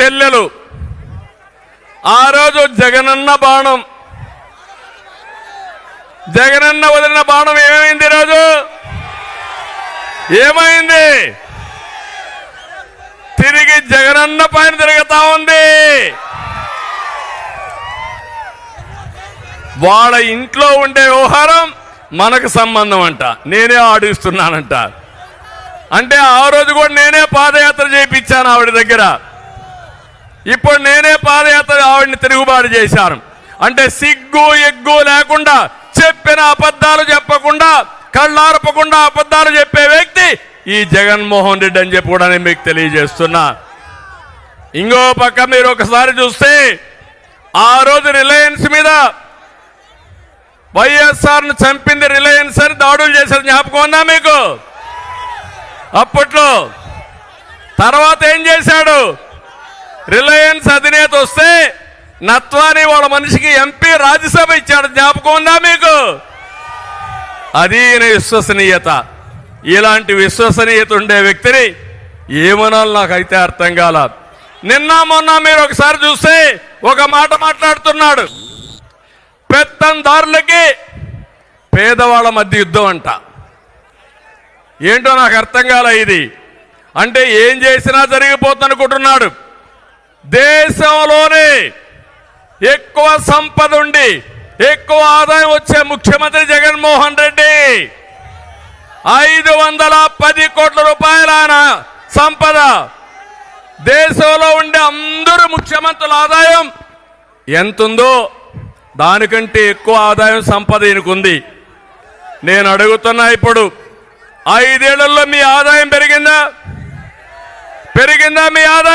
చెల్లెలు. ఆ రోజు జగనన్న బాణం. జగనన్న వదిలిన బాణం ఏమైంది రోజు? ఏమైంది? తిరిగి జగనన్న పైన తిరుగుతా ఉంది. వాళ్ళ ఇంట్లో ఉండే వ్యవహారం మనకు సంబంధం అంట. నేనే ఆడిస్తున్నానంట. అంటే ఆ రోజు కూడా నేనే పాదయాత్ర చేయించాను ఆవిడ దగ్గర. ఇప్పుడు నేనే పాదయాత్ర ఆవిడని తిరుగుబాటు చేశాను. అంటే సిగ్గు ఎగ్గు లేకుండా చెప్పిన అబద్ధాలు చెప్పకుండా కళ్ళారపకుండా అబద్ధాలు చెప్పే వ్యక్తి ఈ జగన్మోహన్ రెడ్డి అని చెప్పి కూడా నేను మీకు తెలియజేస్తున్నా. ఇంకో పక్క మీరు ఒకసారి చూస్తే ఆ రోజు రిలయన్స్ మీద వైఎస్ఆర్ను చంపింది రిలయన్స్ అని దాడులు చేశారు జ్ఞాపకం ఉందా మీకు? అప్పట్లో తర్వాత ఏం చేశాడు? రిలయన్స్ అధినేత వస్తే నత్వాని వాళ్ళ మనిషికి ఎంపీ రాజ్యసభ ఇచ్చాడు. జ్ఞాపకం ఉందా మీకు? అది విశ్వసనీయత. ఇలాంటి విశ్వసనీయత ఉండే వ్యక్తిని ఏమనాలి నాకైతే అర్థం కాల. నిన్న మొన్న మీరు ఒకసారి చూస్తే ఒక మాట మాట్లాడుతున్నాడు. పెత్తందారులకి పేదవాళ్ళ మధ్య యుద్ధం అంట. ఏంటో నాకు అర్థం కాల ఇది. అంటే ఏం చేసినా జరిగిపోతుంది అనుకుంటున్నాడు దేశంలోనే ఎక్కువ సంపద ఉండి ఎక్కువ ఆదాయం వచ్చే ముఖ్యమంత్రి జగన్మోహన్ రెడ్డి ఐదు వందల పది కోట్ల రూపాయల సంపద. దేశంలో ఉండే అందరూ ముఖ్యమంత్రుల ఆదాయం ఎంతుందో దానికంటే ఎక్కువ ఆదాయం సంపద ఈయనకుంది. నేను అడుగుతున్నా ఇప్పుడు ఐదేళ్ళలో మీ ఆదాయం పెరిగిందా? పెరిగిందా మీ ఆదాయం?